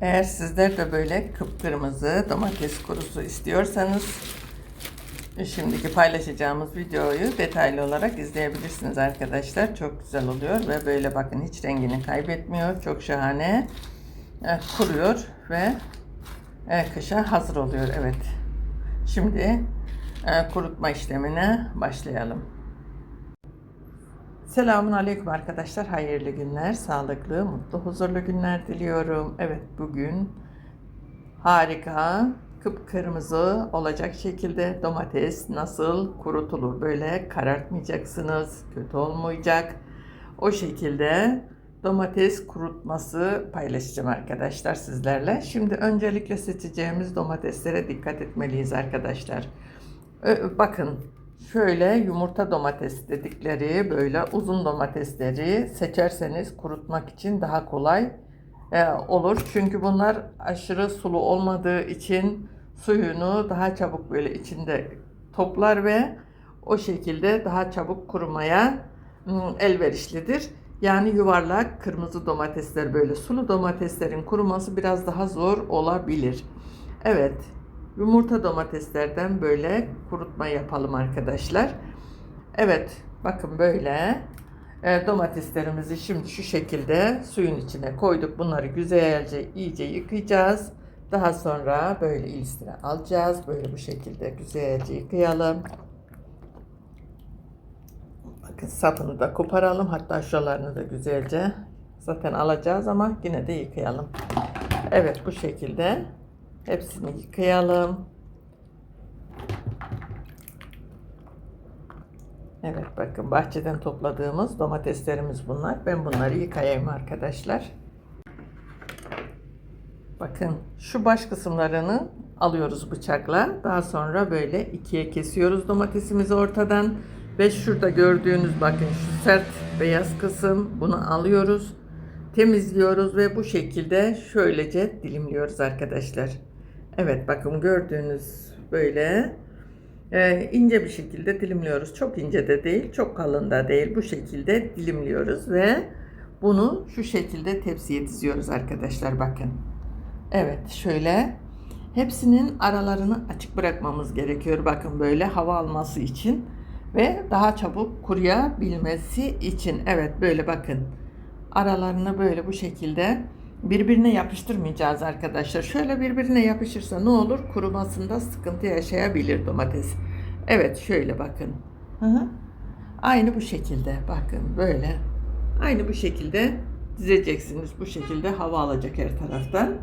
Eğer sizler de böyle kıpkırmızı domates kurusu istiyorsanız şimdiki paylaşacağımız videoyu detaylı olarak izleyebilirsiniz arkadaşlar. Çok güzel oluyor ve böyle bakın hiç rengini kaybetmiyor. Çok şahane e, kuruyor ve e, kışa hazır oluyor. Evet. Şimdi e, kurutma işlemine başlayalım. Selamun Aleyküm arkadaşlar. Hayırlı günler, sağlıklı, mutlu, huzurlu günler diliyorum. Evet bugün harika, kıpkırmızı olacak şekilde domates nasıl kurutulur? Böyle karartmayacaksınız, kötü olmayacak. O şekilde domates kurutması paylaşacağım arkadaşlar sizlerle. Şimdi öncelikle seçeceğimiz domateslere dikkat etmeliyiz arkadaşlar. Bakın şöyle yumurta domates dedikleri böyle uzun domatesleri seçerseniz kurutmak için daha kolay e, olur. Çünkü bunlar aşırı sulu olmadığı için suyunu daha çabuk böyle içinde toplar ve o şekilde daha çabuk kurumaya mm, elverişlidir. Yani yuvarlak kırmızı domatesler böyle sulu domateslerin kuruması biraz daha zor olabilir. Evet, yumurta domateslerden böyle kurutma yapalım arkadaşlar. Evet, bakın böyle e, domateslerimizi şimdi şu şekilde suyun içine koyduk. Bunları güzelce iyice yıkayacağız. Daha sonra böyle ilistire alacağız. Böyle bu şekilde güzelce yıkayalım. Bakın sapını da koparalım. Hatta şuralarını da güzelce zaten alacağız ama yine de yıkayalım. Evet bu şekilde hepsini yıkayalım. Evet bakın bahçeden topladığımız domateslerimiz bunlar. Ben bunları yıkayayım arkadaşlar. Bakın şu baş kısımlarını alıyoruz bıçakla. Daha sonra böyle ikiye kesiyoruz domatesimizi ortadan. Ve şurada gördüğünüz bakın şu sert beyaz kısım bunu alıyoruz. Temizliyoruz ve bu şekilde şöylece dilimliyoruz arkadaşlar. Evet bakın gördüğünüz böyle e, ince bir şekilde dilimliyoruz. Çok ince de değil, çok kalın da değil. Bu şekilde dilimliyoruz ve bunu şu şekilde tepsiye diziyoruz arkadaşlar bakın. Evet şöyle hepsinin aralarını açık bırakmamız gerekiyor. Bakın böyle hava alması için ve daha çabuk kuruyabilmesi için. Evet böyle bakın aralarını böyle bu şekilde birbirine yapıştırmayacağız arkadaşlar. Şöyle birbirine yapışırsa ne olur? Kurumasında sıkıntı yaşayabilir domates. Evet şöyle bakın. Hı hı. Aynı bu şekilde bakın böyle. Aynı bu şekilde dizeceksiniz. Bu şekilde hava alacak her taraftan.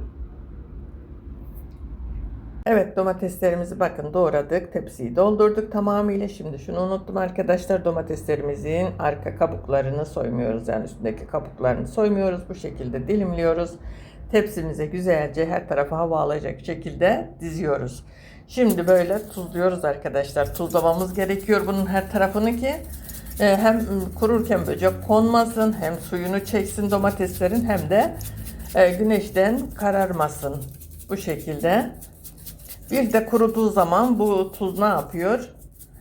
Evet domateslerimizi bakın doğradık. Tepsiyi doldurduk tamamıyla. Şimdi şunu unuttum arkadaşlar. Domateslerimizin arka kabuklarını soymuyoruz. Yani üstündeki kabuklarını soymuyoruz. Bu şekilde dilimliyoruz. Tepsimize güzelce her tarafa hava alacak şekilde diziyoruz. Şimdi böyle tuzluyoruz arkadaşlar. Tuzlamamız gerekiyor bunun her tarafını ki e, hem kururken böcek konmasın hem suyunu çeksin domateslerin hem de e, güneşten kararmasın. Bu şekilde. Bir de kuruduğu zaman bu tuz ne yapıyor?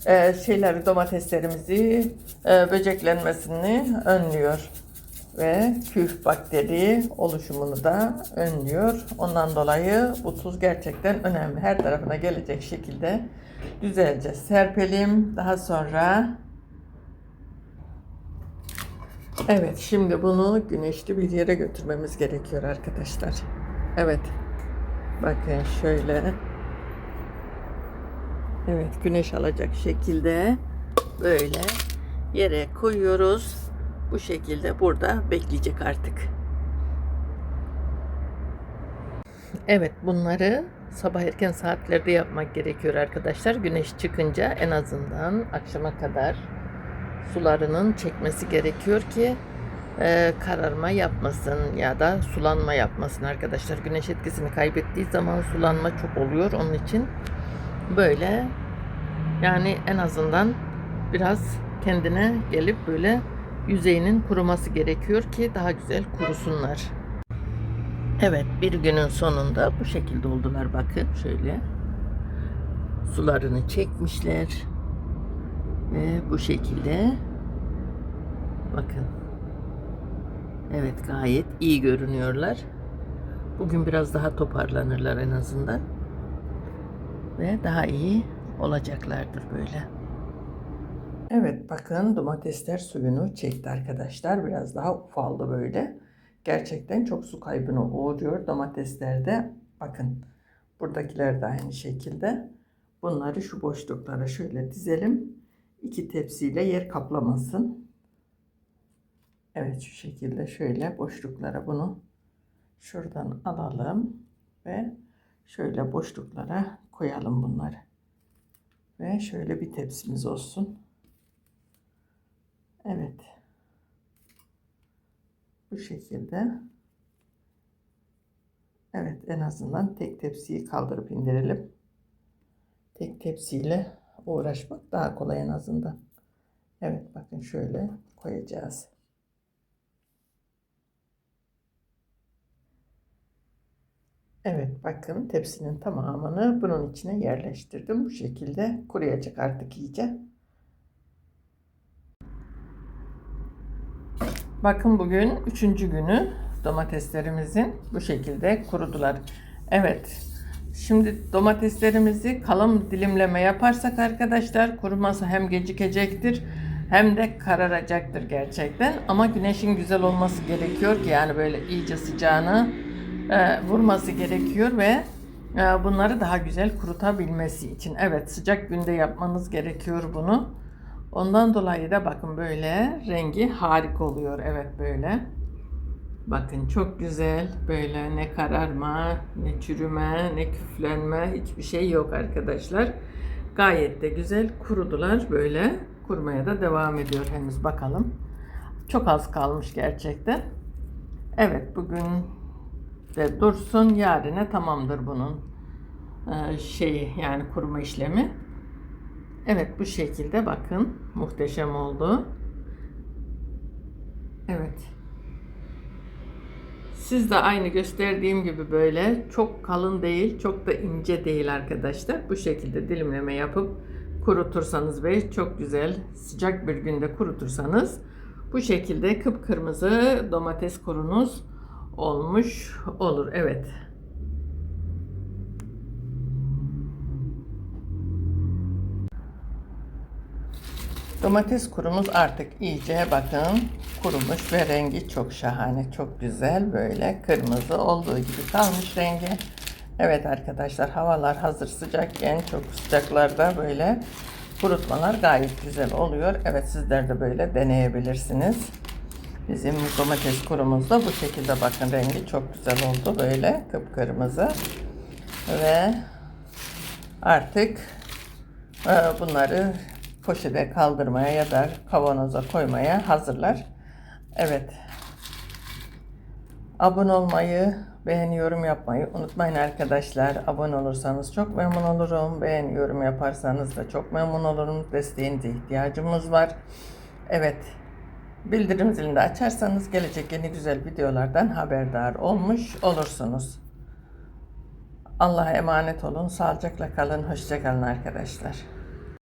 Ee, şeyleri domateslerimizi e, böceklenmesini önlüyor ve küf bakteri oluşumunu da önlüyor. Ondan dolayı bu tuz gerçekten önemli. Her tarafına gelecek şekilde güzelce serpelim. Daha sonra Evet, şimdi bunu güneşli bir yere götürmemiz gerekiyor arkadaşlar. Evet. Bakın şöyle. Evet güneş alacak şekilde böyle yere koyuyoruz. Bu şekilde burada bekleyecek artık. Evet bunları sabah erken saatlerde yapmak gerekiyor arkadaşlar. Güneş çıkınca en azından akşama kadar sularının çekmesi gerekiyor ki e, kararma yapmasın ya da sulanma yapmasın arkadaşlar. Güneş etkisini kaybettiği zaman sulanma çok oluyor. Onun için böyle yani en azından biraz kendine gelip böyle yüzeyinin kuruması gerekiyor ki daha güzel kurusunlar. Evet bir günün sonunda bu şekilde oldular bakın şöyle. Sularını çekmişler. Ve bu şekilde bakın. Evet gayet iyi görünüyorlar. Bugün biraz daha toparlanırlar en azından. Ve daha iyi olacaklardır böyle. Evet bakın domatesler suyunu çekti arkadaşlar. Biraz daha ufaldı böyle. Gerçekten çok su kaybına uğruyor domateslerde. Bakın buradakiler de aynı şekilde. Bunları şu boşluklara şöyle dizelim. İki tepsiyle yer kaplamasın. Evet şu şekilde şöyle boşluklara bunu şuradan alalım ve şöyle boşluklara koyalım bunları. Ve şöyle bir tepsimiz olsun. Evet. Bu şekilde. Evet en azından tek tepsiyi kaldırıp indirelim. Tek tepsiyle uğraşmak daha kolay en azından. Evet bakın şöyle koyacağız. Evet bakın tepsinin tamamını bunun içine yerleştirdim. Bu şekilde kuruyacak artık iyice. Bakın bugün üçüncü günü domateslerimizin bu şekilde kurudular. Evet. Şimdi domateslerimizi kalın dilimleme yaparsak arkadaşlar kuruması hem gecikecektir hem de kararacaktır gerçekten. Ama güneşin güzel olması gerekiyor ki yani böyle iyice sıcağını e, vurması gerekiyor ve e, bunları daha güzel kurutabilmesi için. Evet sıcak günde yapmanız gerekiyor bunu. Ondan dolayı da bakın böyle rengi harika oluyor. Evet böyle. Bakın çok güzel. Böyle ne kararma, ne çürüme, ne küflenme hiçbir şey yok arkadaşlar. Gayet de güzel kurudular böyle. Kurmaya da devam ediyor henüz bakalım. Çok az kalmış gerçekten. Evet bugün de dursun. Yarine tamamdır bunun e, şeyi yani kurma işlemi. Evet bu şekilde bakın muhteşem oldu. Evet. Siz de aynı gösterdiğim gibi böyle çok kalın değil, çok da ince değil arkadaşlar. Bu şekilde dilimleme yapıp kurutursanız ve çok güzel sıcak bir günde kurutursanız bu şekilde kıpkırmızı domates kurunuz olmuş olur. Evet. Domates kurumuz artık iyice bakın kurumuş ve rengi çok şahane, çok güzel böyle kırmızı olduğu gibi kalmış rengi. Evet arkadaşlar havalar hazır sıcakken çok sıcaklarda böyle kurutmalar gayet güzel oluyor. Evet sizler de böyle deneyebilirsiniz. Bizim domates kurumuz da bu şekilde bakın rengi çok güzel oldu böyle kıpkırmızı. Ve artık e, bunları poşete kaldırmaya ya da kavanoza koymaya hazırlar. Evet. Abone olmayı, beğeni yorum yapmayı unutmayın arkadaşlar. Abone olursanız çok memnun olurum. Beğeni yorum yaparsanız da çok memnun olurum. Desteğinize ihtiyacımız var. Evet. Bildirim zilini de açarsanız gelecek yeni güzel videolardan haberdar olmuş olursunuz. Allah'a emanet olun. Sağlıcakla kalın. Hoşçakalın arkadaşlar.